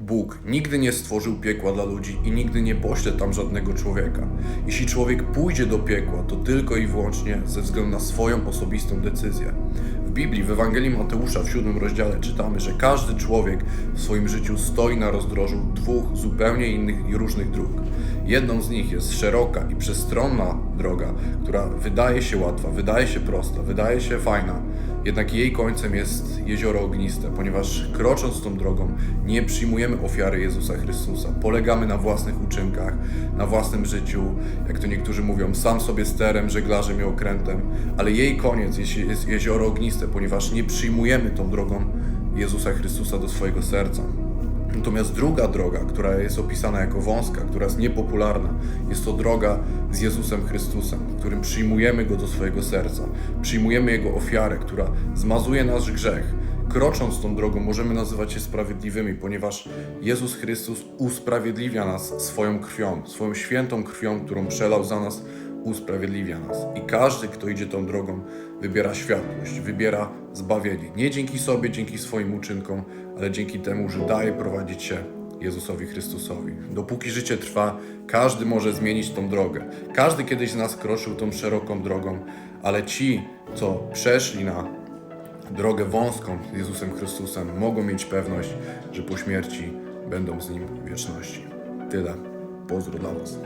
Bóg nigdy nie stworzył piekła dla ludzi i nigdy nie pośle tam żadnego człowieka. Jeśli człowiek pójdzie do piekła, to tylko i wyłącznie ze względu na swoją osobistą decyzję. W Biblii, w Ewangelii Mateusza w siódmym rozdziale czytamy, że każdy człowiek w swoim życiu stoi na rozdrożu dwóch zupełnie innych i różnych dróg. Jedną z nich jest szeroka i przestronna droga, która wydaje się łatwa, wydaje się prosta, wydaje się fajna, jednak jej końcem jest jezioro ogniste, ponieważ krocząc tą drogą nie przyjmujemy ofiary Jezusa Chrystusa. Polegamy na własnych uczynkach, na własnym życiu, jak to niektórzy mówią, sam sobie sterem, żeglarzem i okrętem, ale jej koniec jest, jezioro ogniste, ponieważ nie przyjmujemy tą drogą Jezusa Chrystusa do swojego serca. Natomiast druga droga, która jest opisana jako wąska, która jest niepopularna, jest to droga z Jezusem Chrystusem, w którym przyjmujemy Go do swojego serca, przyjmujemy Jego ofiarę, która zmazuje nasz grzech. Krocząc tą drogą możemy nazywać się sprawiedliwymi, ponieważ Jezus Chrystus usprawiedliwia nas swoją krwią, swoją świętą krwią, którą przelał za nas, usprawiedliwia nas. I każdy, kto idzie tą drogą, wybiera światłość, wybiera zbawienie. Nie dzięki sobie, dzięki swoim uczynkom, ale dzięki temu, że daje prowadzić się Jezusowi Chrystusowi. Dopóki życie trwa, każdy może zmienić tą drogę. Każdy kiedyś z nas kroczył tą szeroką drogą, ale ci, co przeszli na drogę wąską z Jezusem Chrystusem, mogą mieć pewność, że po śmierci będą z Nim w wieczności. Tyle. Pozdro dla Was.